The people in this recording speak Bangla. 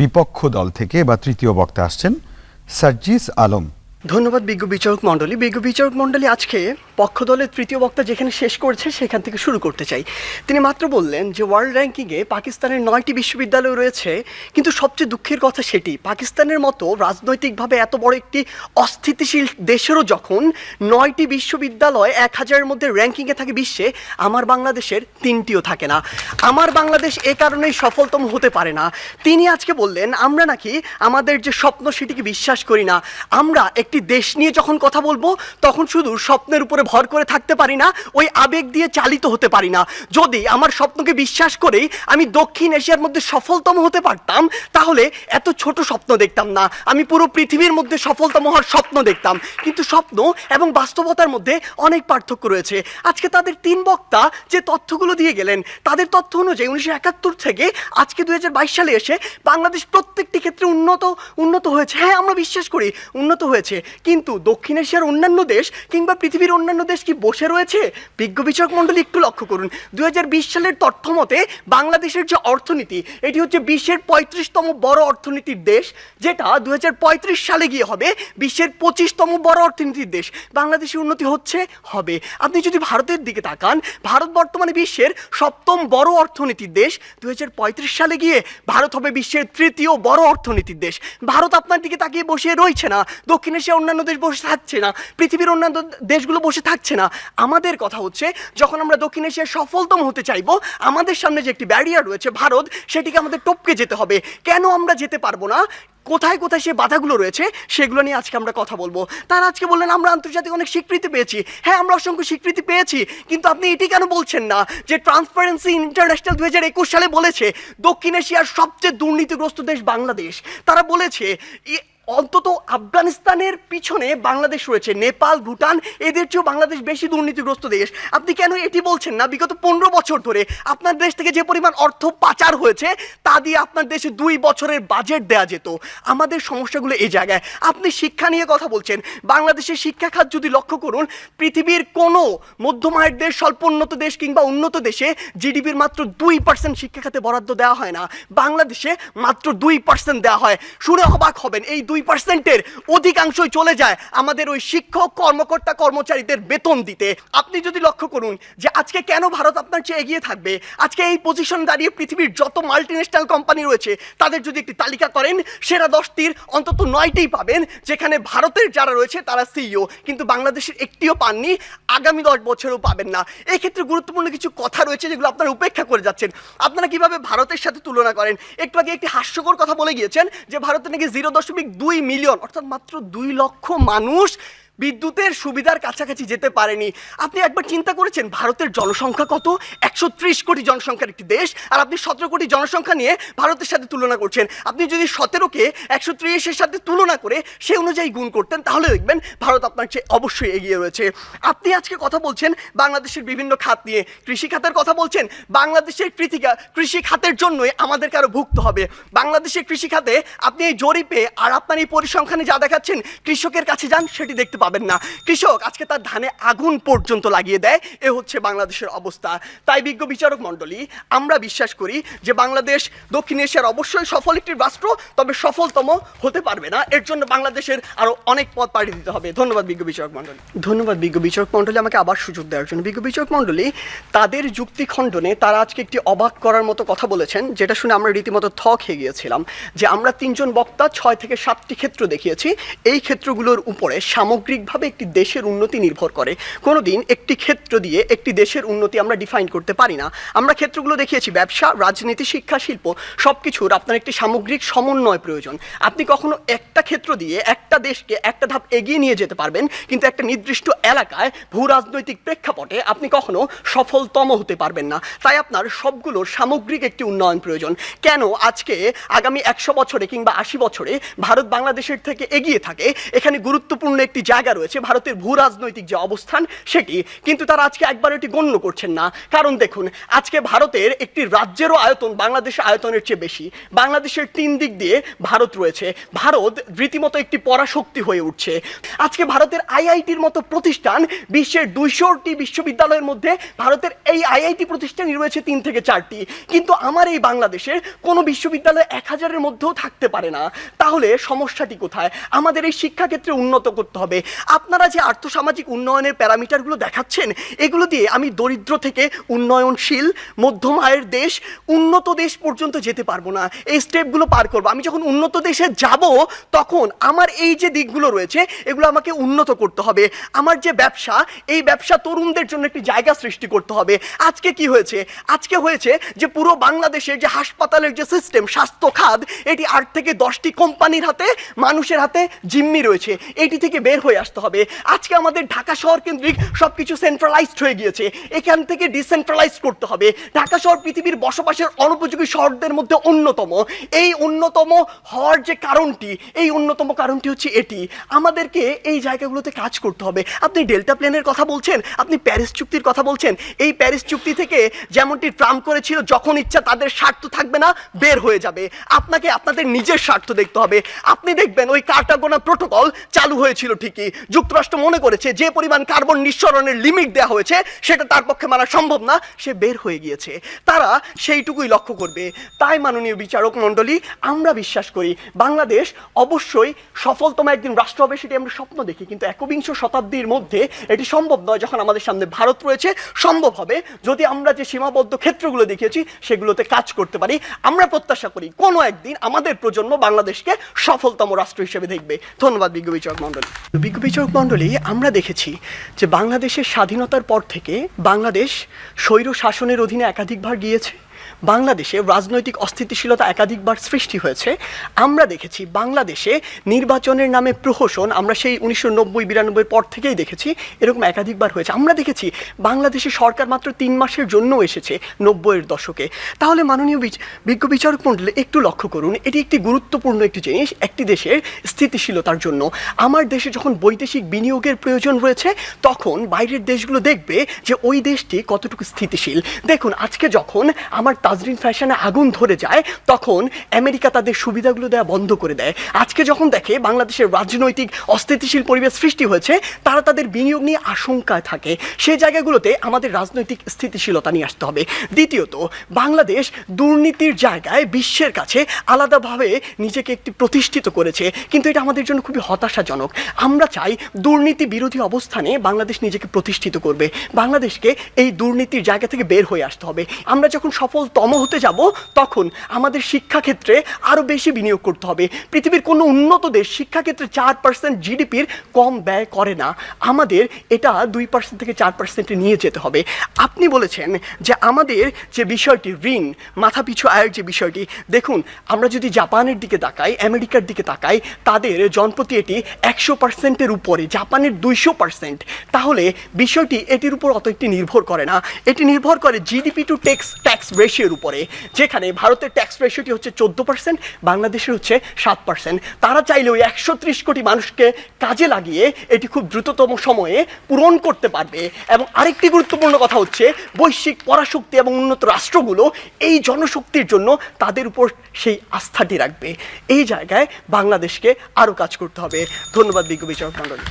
বিপক্ষ দল থেকে বা তৃতীয় বক্তা আসছেন সার্জিস আলম। ধন্যবাদ বিজ্ঞ বিচারক মণ্ডলী। বিজ্ঞ বিচারক মণ্ডলী, আজকে পক্ষ দলের তৃতীয় বক্তা যেখানে শেষ করেছে, সেখান থেকে শুরু করতে চাই। তিনি মাত্র বললেন যে ওয়ার্ল্ড র্যাঙ্কিংয়ে পাকিস্তানের নয়টি বিশ্ববিদ্যালয় রয়েছে, কিন্তু সবচেয়ে দুঃখের কথা সেটি, পাকিস্তানের মতো রাজনৈতিকভাবে এত বড় একটি অস্থিতিশীল দেশেরও যখন নয়টি বিশ্ববিদ্যালয় এক হাজারের মধ্যে র্যাঙ্কিংয়ে থাকে বিশ্বে, আমার বাংলাদেশের তিনটিও থাকে না। আমার বাংলাদেশ এ কারণেই সফলতম হতে পারে না। তিনি আজকে বললেন, আমরা নাকি আমাদের যে স্বপ্ন সেটিকে বিশ্বাস করি না। আমরা একটি দেশ নিয়ে যখন কথা বলব, তখন শুধু স্বপ্নের উপরে ভর করে থাকতে পারি না, ওই আবেগ দিয়ে চালিত হতে পারি না। যদি আমার স্বপ্নকে বিশ্বাস করেই আমি দক্ষিণ এশিয়ার মধ্যে সফলতম হতে পারতাম, তাহলে এত ছোট স্বপ্ন দেখতাম না। আমি পুরো পৃথিবীর মধ্যে সফলতম হওয়ার স্বপ্ন দেখতাম। কিন্তু স্বপ্ন এবং বাস্তবতার মধ্যে অনেক পার্থক্য রয়েছে। আজকে তাদের তিন বক্তা যে তথ্যগুলো দিয়ে গেলেন, তাদের তথ্য অনুযায়ী উনিশশো একাত্তর থেকে আজকে দু হাজার বাইশ সালে এসে বাংলাদেশ প্রত্যেকটি ক্ষেত্রে উন্নত উন্নত হয়েছে। হ্যাঁ আমরা বিশ্বাস করি, উন্নত হয়েছে। কিন্তু দক্ষিণ এশিয়ার অন্যান্য দেশ কিংবা পৃথিবীর অন্যান্য দেশ কি বসে রয়েছে? বিজ্ঞ বিচারক মণ্ডলী একটু লক্ষ্য করুন। দুই হাজার বিশ সালের তথ্য মতে, বাংলাদেশের যে অর্থনীতি, এটি হচ্ছে বিশ্বের পঁয়ত্রিশতম বড় অর্থনীতির দেশ, যেটা দু হাজার পঁয়ত্রিশ সালে গিয়ে হবে বিশ্বের পঁচিশতম বড় অর্থনীতির দেশ। বাংলাদেশের উন্নতি হচ্ছে, হবে। আপনি যদি ভারতের দিকে তাকান, ভারত বর্তমানে বিশ্বের সপ্তম বড় অর্থনীতির দেশ। দু হাজার পঁয়ত্রিশ সালে গিয়ে ভারত হবে বিশ্বের তৃতীয় বড় অর্থনীতির দেশ। ভারত আপনার দিকে তাকিয়ে বসে রয়েছে না। দক্ষিণ এশিয়া অন্যান্য দেশ বসে থাকছে না। পৃথিবীর অন্যান্য দেশগুলো বসে থাকছে না। আমাদের কথা হচ্ছে, যখন আমরা দক্ষিণ এশিয়ায় সফলতম হতে চাইব, আমাদের সামনে যে একটি ব্যারিয়ার রয়েছে ভারত, সেটিকে আমাদের টপকে যেতে হবে। কেন আমরা যেতে পারব না? কোথায় কোথায় সে বাধাগুলো রয়েছে, সেগুলো নিয়ে আজকে আমরা কথা বলব। তারা আজকে বললেন, আমরা আন্তর্জাতিক অনেক স্বীকৃতি পেয়েছি। হ্যাঁ আমরা অসংখ্য স্বীকৃতি পেয়েছি, কিন্তু আপনি এটি কেন বলছেন না? যে ট্রান্সপারেন্সি ইন্টারন্যাশনাল দু হাজার একুশ সালে বলেছে, দক্ষিণ এশিয়ার সবচেয়ে দুর্নীতিগ্রস্ত দেশ বাংলাদেশ। তারা বলেছে অন্তত আফগানিস্তানের পিছনে বাংলাদেশ রয়েছে, নেপাল, ভুটান, এদের চেয়েও বাংলাদেশ বেশি দুর্নীতিগ্রস্ত দেশ। আপনি কেন এটি বলছেন না? বিগত পনেরো বছর ধরে আপনার দেশ থেকে যে পরিমাণ অর্থ পাচার হয়েছে, তা দিয়ে আপনার দেশে দুই বছরের বাজেট দেওয়া যেত। আমাদের সমস্যাগুলো এই জায়গায়। আপনি শিক্ষা নিয়ে কথা বলছেন। বাংলাদেশের শিক্ষা খাত যদি লক্ষ্য করুন, পৃথিবীর কোনো মধ্যম আয়ের দেশ, স্বল্পোন্নত দেশ কিংবা উন্নত দেশে জিডিপির মাত্র দুই পার্সেন্ট শিক্ষা খাতে বরাদ্দ দেওয়া হয় না। বাংলাদেশে মাত্র দুই পার্সেন্ট দেওয়া হয়। শুনে অবাক হবেন, এই দুই পার্সেন্টের অধিকাংশই চলে যায় আমাদের ওই শিক্ষক, কর্মকর্তা, কর্মচারীদের বেতন দিতে। আপনি যদি লক্ষ্য করুন যে আজকে কেন ভারত আপনার চেয়ে এগিয়ে থাকবে, আজকে এই পজিশন দাঁড়িয়ে পৃথিবীর যত মাল্টিন্যাশনাল কোম্পানি রয়েছে, তাদের যদি একটি তালিকা করেন, সেরা দশটির অন্তত নয়টিই পাবেন, যেখানে ভারতের যারা রয়েছে তারা সিইও কিন্তু বাংলাদেশের একটিও পাননি, আগামী দশ বছরও পাবেন না। এই ক্ষেত্রে গুরুত্বপূর্ণ কিছু কথা রয়েছে যেগুলো আপনারা উপেক্ষা করে যাচ্ছেন। আপনারা কীভাবে ভারতের সাথে তুলনা করেন? একটু আগে একটি হাস্যকর কথা বলে গিয়েছেন যে ভারতে নাকি জিরো দশমিক দুই মিলিয়ন অর্থাৎ মাত্র দুই লক্ষ মানুষ বিদ্যুতের সুবিধার কাছাকাছি যেতে পারেনি। আপনি একবার চিন্তা করেছেন ভারতের জনসংখ্যা কত? একশো ত্রিশ কোটি জনসংখ্যার একটি দেশ, আর আপনি সতেরো কোটি জনসংখ্যা নিয়ে ভারতের সাথে তুলনা করছেন। আপনি যদি সতেরোকে একশো ত্রিশের সাথে তুলনা করে সে অনুযায়ী গুণ করতেন, তাহলে দেখবেন ভারত আপনার চেয়ে অবশ্যই এগিয়ে রয়েছে। আপনি আজকে কথা বলছেন বাংলাদেশের বিভিন্ন খাত নিয়ে। কৃষি খাতের কথা বলছেন, বাংলাদেশের কৃতিকা, কৃষি খাতের জন্যই আমাদেরকে আরও ভুগতে হবে। বাংলাদেশের কৃষি খাতে আপনি এই জরিপে আর আপনার এই পরিসংখ্যানে যা দেখাচ্ছেন, কৃষকের কাছে যান, সেটি দেখতে না। কৃষক, আজকে তার ধানে আগুন পর্যন্ত লাগিয়ে দেয়, এ হচ্ছে বাংলাদেশের অবস্থা। তাই বিজ্ঞ বিচারক মণ্ডলী, আমরা বিশ্বাস করি যে বাংলাদেশ দক্ষিণ এশিয়ার অবশ্যই সফল একটি রাষ্ট্র, তবে সফলতম হতে পারবে না। এর জন্য বাংলাদেশের আরও অনেক পথ পাড়ি দিতে হবে। ধন্যবাদ বিজ্ঞ বিচারক মণ্ডলী। ধন্যবাদ বিজ্ঞ বিচারক মণ্ডলী, আমাকে আবার সুযোগ দেওয়ার জন্য। বিজ্ঞ বিচারক মণ্ডলী, তাদের যুক্তি খণ্ডনে তারা আজকে একটি অবাক করার মতো কথা বলেছেন, যেটা শুনে আমরা রীতিমতো থ খেয়ে গিয়েছিলাম, যে আমরা তিনজন বক্তা ছয় থেকে সাতটি ক্ষেত্র দেখিয়েছি। এই ক্ষেত্রগুলোর উপরে সামগ্রিকভাবে একটি দেশের উন্নতি নির্ভর করে। কোনোদিন একটি ক্ষেত্র দিয়ে একটি দেশের উন্নতি আমরা ডিফাইন করতে পারি না। আমরা ক্ষেত্রগুলো দেখিয়েছি, ব্যবসা, রাজনীতি, শিক্ষা, শিল্প সব কিছুর আপনার একটি সামগ্রিক সমন্বয় প্রয়োজন। আপনি কখনো একটা ক্ষেত্র দিয়ে একটা দেশকে একটা ধাপ এগিয়ে নিয়ে যেতে পারবেন, কিন্তু একটা নির্দিষ্ট এলাকায় ভূ রাজনৈতিক প্রেক্ষাপটে আপনি কখনো সফলতম হতে পারবেন না। তাই আপনার সবগুলোর সামগ্রিক একটি উন্নয়ন প্রয়োজন। কেন আজকে, আগামী একশো বছরে কিংবা আশি বছরে ভারত বাংলাদেশের থেকে এগিয়ে থাকে, এখানে গুরুত্বপূর্ণ একটি জায়গা জায়গা রয়েছে, ভারতের ভূ রাজনৈতিক যে অবস্থান সেটি, কিন্তু তারা আজকে একবার এটি গণ্য করছেন না। কারণ দেখুন, আজকে ভারতের একটি রাজ্যেরও আয়তন বাংলাদেশের আয়তনের চেয়ে বেশি। বাংলাদেশের তিন দিক দিয়ে ভারত রয়েছে। ভারত রীতিমতো একটি পরাশক্তি হয়ে উঠছে। আজকে ভারতের আইআইটির মতো প্রতিষ্ঠান বিশ্বের দুইশোটি বিশ্ববিদ্যালয়ের মধ্যে ভারতের এই আইআইটি প্রতিষ্ঠানই রয়েছে তিন থেকে চারটি। কিন্তু আমার এই বাংলাদেশের কোনো বিশ্ববিদ্যালয় এক হাজারের মধ্যেও থাকতে পারে না। তাহলে সমস্যাটি কোথায়? আমাদের এই শিক্ষাক্ষেত্রে উন্নত করতে হবে। আপনারা যে আর্থসামাজিক উন্নয়নের প্যারামিটারগুলো দেখাচ্ছেন, এগুলো দিয়ে আমি দরিদ্র থেকে উন্নয়নশীল, মধ্যম আয়ের দেশ, উন্নত দেশ পর্যন্ত যেতে পারব না। এই স্টেপগুলো পার করব। আমি যখন উন্নত দেশে যাব, তখন আমার এই যে দিকগুলো রয়েছে, এগুলো আমাকে উন্নত করতে হবে। আমার যে ব্যবসা, এই ব্যবসা তরুণদের জন্য একটি জায়গা সৃষ্টি করতে হবে। আজকে কি হয়েছে? আজকে হয়েছে যে পুরো বাংলাদেশের যে হাসপাতালের যে সিস্টেম, স্বাস্থ্য খাত, এটি আট থেকে দশটি কোম্পানির হাতে, মানুষের হাতে জিম্মি রয়েছে। এটি থেকে বের হয়ে আসতে হবে। আজকে আমাদের ঢাকা শহর কেন্দ্রিক সব কিছু সেন্ট্রালাইজড হয়ে গিয়েছে। এখান থেকে ডিসেন্ট্রালাইজ করতে হবে। ঢাকা শহর পৃথিবীর বসবাসের অনুপযোগী শহরদের মধ্যে অন্যতম। এই অন্যতম হওয়ার যে কারণটি, এই অন্যতম কারণটি হচ্ছে এটি। আমাদেরকে এই জায়গাগুলোতে কাজ করতে হবে। আপনি ডেল্টা প্লেনের কথা বলছেন, আপনি প্যারিস চুক্তির কথা বলছেন। এই প্যারিস চুক্তি থেকে যেমনটি ট্রাম্প করেছিল, যখন ইচ্ছা তাদের স্বার্থ থাকবে না, বের হয়ে যাবে। আপনাকে আপনাদের নিজের স্বার্থ দেখতে হবে। আপনি দেখবেন ওই কার্টাগোনা প্রোটোকল চালু হয়েছিল ঠিকই। যুক্তরাষ্ট্র মনে করেছে যে পরিমাণ কার্বন নিঃসরণের লিমিট দেওয়া হয়েছে, সেটা তার পক্ষে মানা সম্ভব না, সে বের হয়ে গিয়েছে। তারা সেইটুকুই লক্ষ্য করবে। তাই মাননীয় বিচারক মণ্ডলী, আমরা বিশ্বাস করি বাংলাদেশ অবশ্যই সফলতম একদিন রাষ্ট্র হবে, সেটি আমরা স্বপ্ন দেখি। কিন্তু একবিংশ শতাব্দীর মধ্যে এটি সম্ভব নয় যখন আমাদের সামনে ভারত রয়েছে। সম্ভব হবে যদি আমরা যে সীমাবদ্ধ ক্ষেত্রগুলো দেখিয়েছি, সেগুলোতে কাজ করতে পারি। আমরা প্রত্যাশা করি কোনো একদিন আমাদের প্রজন্ম বাংলাদেশকে সফলতম রাষ্ট্র হিসেবে দেখবে। ধন্যবাদ বিজ্ঞ বিচারক মণ্ডলী। বিচারক মণ্ডলী, আমরা দেখেছি যে বাংলাদেশের স্বাধীনতার পর থেকে বাংলাদেশ স্বৈর শাসনের অধীনে একাধিকবার গিয়েছে। বাংলাদেশে রাজনৈতিক অস্থিতিশীলতা একাধিকবার সৃষ্টি হয়েছে। আমরা দেখেছি বাংলাদেশে নির্বাচনের নামে প্রহসন, আমরা সেই উনিশশো নব্বই বিরানব্বই পর থেকেই দেখেছি, এরকম একাধিকবার হয়েছে। আমরা দেখেছি বাংলাদেশে সরকার মাত্র তিন মাসের জন্য এসেছে নব্বইয়ের দশকে। তাহলে মাননীয় বিজ্ঞ বিচারক মণ্ডলে, একটু লক্ষ্য করুন, এটি একটি গুরুত্বপূর্ণ একটি জিনিস, একটি দেশের স্থিতিশীলতার জন্য। আমার দেশে যখন বৈদেশিক বিনিয়োগের প্রয়োজন রয়েছে, তখন বাইরের দেশগুলো দেখবে যে ওই দেশটি কতটুকু স্থিতিশীল। দেখুন, আজকে যখন আমার তাজরিন ফ্যাশনে আগুন ধরে যায়, তখন আমেরিকা তাদের সুবিধাগুলো দেওয়া বন্ধ করে দেয়। আজকে যখন দেখে বাংলাদেশের রাজনৈতিক অস্থিতিশীল পরিবেশ সৃষ্টি হয়েছে, তারা তাদের বিনিয়োগ নিয়ে আশঙ্কায় থাকে। সেই জায়গাগুলোতে আমাদের রাজনৈতিক স্থিতিশীলতা নিয়ে আসতে হবে। দ্বিতীয়ত, বাংলাদেশ দুর্নীতির জায়গায় বিশ্বের কাছে আলাদাভাবে নিজেকে একটি প্রতিষ্ঠিত করেছে। কিন্তু এটা আমাদের জন্য খুবই হতাশাজনক। আমরা চাই দুর্নীতি বিরোধী অবস্থানে বাংলাদেশ নিজেকে প্রতিষ্ঠিত করবে। বাংলাদেশকে এই দুর্নীতির জায়গা থেকে বের হয়ে আসতে হবে। আমরা যখন সফলতম হতে যাব, তখন আমাদের শিক্ষাক্ষেত্রে আরও বেশি বিনিয়োগ করতে হবে। পৃথিবীর কোনো উন্নত দেশ শিক্ষাক্ষেত্রে চার পার্সেন্ট জিডিপির কম ব্যয় করে না। আমাদের এটা দুই পার্সেন্ট থেকে চার পার্সেন্টে নিয়ে যেতে হবে। আপনি বলেছেন যে আমাদের যে বিষয়টি, ঋণ, মাথাপিছু আয়ের যে বিষয়টি, দেখুন, আমরা যদি জাপানের দিকে তাকাই, আমেরিকার দিকে তাকাই, তাদের জনপ্রতি এটি একশো পার্সেন্টের উপরে, জাপানের দুইশো পার্সেন্ট তাহলে বিষয়টি এটির উপর অত একটি নির্ভর করে না। এটি নির্ভর করে GDP to tax tax tax রেশিওর উপরে, যেখানে ভারতের ট্যাক্স রেশিওটি হচ্ছে চোদ্দ পার্সেন্ট বাংলাদেশের হচ্ছে সাত পার্সেন্ট তারা চাইলে ওই একশো ত্রিশ কোটি মানুষকে কাজে লাগিয়ে এটি খুব দ্রুততম সময়ে পূরণ করতে পারবে। এবং আরেকটি গুরুত্বপূর্ণ কথা হচ্ছে, বৈশ্বিক পরাশক্তি এবং উন্নত রাষ্ট্রগুলো এই জনশক্তির জন্য তাদের উপর সেই আস্থাটি রাখবে। এই জায়গায় বাংলাদেশকে আরও কাজ করতে হবে। ধন্যবাদ বিজ্ঞ বিচারক মণ্ডলী।